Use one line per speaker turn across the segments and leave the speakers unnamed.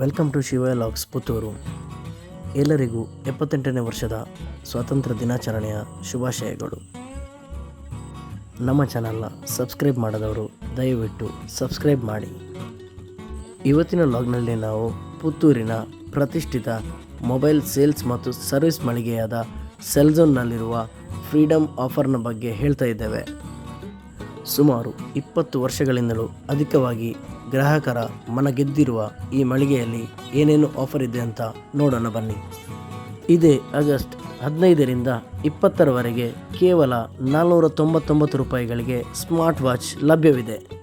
Welcome to Shiva logs Puttur. ಎಲ್ಲರಿಗೂ ಎಪ್ಪತ್ತೆಂಟನೇ ವರ್ಷದ ಸ್ವಾತಂತ್ರ್ಯ ದಿನಾಚರಣೆಯ ಶುಭಾಶಯಗಳು. ನಮ್ಮ ಚಾನಲ್ನ ಸಬ್ಸ್ಕ್ರೈಬ್ ಮಾಡದವರು ದಯವಿಟ್ಟು ಸಬ್ಸ್ಕ್ರೈಬ್ ಮಾಡಿ. ಇವತ್ತಿನ ಲಾಗ್ನಲ್ಲಿ ನಾವು ಪುತ್ತೂರಿನ ಪ್ರತಿಷ್ಠಿತ ಮೊಬೈಲ್ ಸೇಲ್ಸ್ ಮತ್ತು ಸರ್ವಿಸ್ ಮಳಿಗೆಯಾದ ಸೆಲ್ಝೋನ್ನಲ್ಲಿರುವ ಫ್ರೀಡಮ್ ಆಫರ್ನ ಬಗ್ಗೆ ಹೇಳ್ತಾ ಇದ್ದೇವೆ. ಸುಮಾರು ಇಪ್ಪತ್ತು ವರ್ಷಗಳಿಂದಲೂ ಅಧಿಕವಾಗಿ ಗ್ರಾಹಕರ ಮನ ಗೆದ್ದಿರುವ ಈ ಮಳಿಗೆಯಲ್ಲಿ ಏನೇನು ಆಫರ್ ಇದೆ ಅಂತ ನೋಡೋಣ ಬನ್ನಿ. ಇದೇ ಆಗಸ್ಟ್ ಹದಿನೈದರಿಂದ ಇಪ್ಪತ್ತರವರೆಗೆ ಕೇವಲ ನಾಲ್ನೂರ ತೊಂಬತ್ತೊಂಬತ್ತು ರೂಪಾಯಿಗಳಿಗೆ ಸ್ಮಾರ್ಟ್ ವಾಚ್ ಲಭ್ಯವಿದೆ.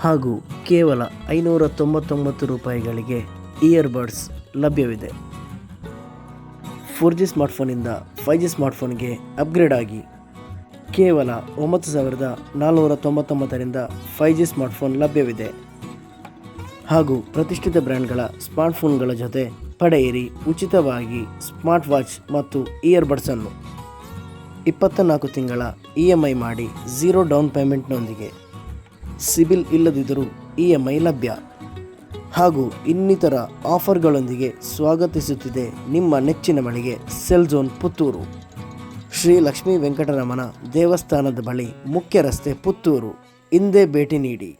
ಹಾಗೂ ಕೇವಲ ಐನೂರ ತೊಂಬತ್ತೊಂಬತ್ತು ರೂಪಾಯಿಗಳಿಗೆ ಇಯರ್ಬಡ್ಸ್ ಲಭ್ಯವಿದೆ. ಫೋರ್ ಜಿ ಸ್ಮಾರ್ಟ್ಫೋನಿಂದ ಫೈವ್ ಜಿ ಸ್ಮಾರ್ಟ್ಫೋನ್ಗೆ ಅಪ್ಗ್ರೇಡ್ ಆಗಿ ಕೇವಲ ಒಂಬತ್ತು ಸಾವಿರದ ನಾಲ್ನೂರ ತೊಂಬತ್ತೊಂಬತ್ತರಿಂದ ಫೈವ್ ಜಿ ಸ್ಮಾರ್ಟ್ಫೋನ್ ಲಭ್ಯವಿದೆ. ಹಾಗೂ ಪ್ರತಿಷ್ಠಿತ ಬ್ರ್ಯಾಂಡ್ಗಳ ಸ್ಮಾರ್ಟ್ಫೋನ್ಗಳ ಜೊತೆ ಪಡೆಯಿರಿ ಉಚಿತವಾಗಿ ಸ್ಮಾರ್ಟ್ ವಾಚ್ ಮತ್ತು ಇಯರ್ಬಡ್ಸನ್ನು. ಇಪ್ಪತ್ತ ನಾಲ್ಕು ತಿಂಗಳ ಇ ಎಂ ಐ ಮಾಡಿ ಝೀರೋ ಡೌನ್ ಪೇಮೆಂಟ್ನೊಂದಿಗೆ ಸಿಬಿಲ್ ಇಲ್ಲದಿದ್ದರೂ ಇ ಎಂ ಐ ಲಭ್ಯ. ಹಾಗೂ ಇನ್ನಿತರ ಆಫರ್ಗಳೊಂದಿಗೆ ಸ್ವಾಗತಿಸುತ್ತಿದೆ ನಿಮ್ಮ ನೆಚ್ಚಿನ ಮಳಿಗೆ ಸೆಲ್ಝೋನ್ ಪುತ್ತೂರು. ಶ್ರೀ ಲಕ್ಷ್ಮೀ ವೆಂಕಟರಮಣ ದೇವಸ್ಥಾನದ ಬಳಿ ಮುಖ್ಯ ರಸ್ತೆ ಪುತ್ತೂರು. ಹಿಂದೆ ಭೇಟಿ ನೀಡಿ.